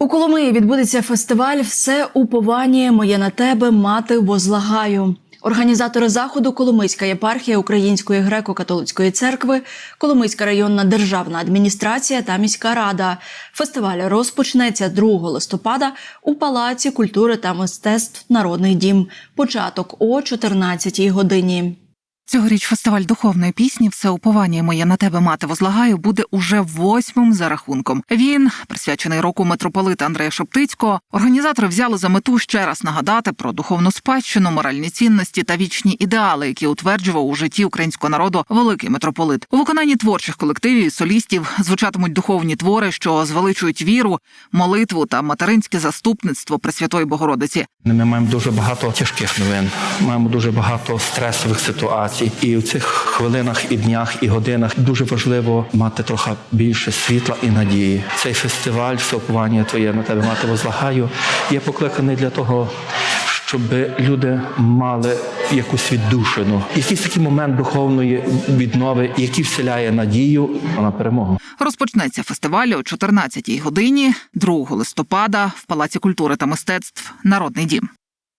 У Коломиї відбудеться фестиваль Все уповання моє на тебе, мати возлагаю. Організатори заходу Коломийська єпархія Української греко-католицької церкви, Коломийська районна державна адміністрація та міська рада. Фестиваль розпочнеться 2 листопада у Палаці культури та мистецтв Народний дім. Початок о 14 годині. Цьогоріч фестиваль духовної пісні Все уповання моє на тебе мати возлагаю буде уже восьмим за рахунком. Він присвячений року митрополита Андрея Шептицького. Організатори взяли за мету ще раз нагадати про духовну спадщину, моральні цінності та вічні ідеали, які утверджував у житті українського народу великий митрополит. У виконанні творчих колективів і солістів звучатимуть духовні твори, що звеличують віру, молитву та материнське заступництво Пресвятої Богородиці. Ми маємо дуже багато тяжких новин, маємо дуже багато стресових ситуацій. І в цих хвилинах, і днях, і годинах дуже важливо мати трохи більше світла і надії. Цей фестиваль «Всеупування твоє на тебе мати возлагаю є покликаний для того. Щоб люди мали якусь віддушину, якийсь такий момент духовної віднови, який вселяє надію на перемогу. Розпочнеться фестиваль о 14-й годині 2 листопада в Палаці культури та мистецтв Народний дім.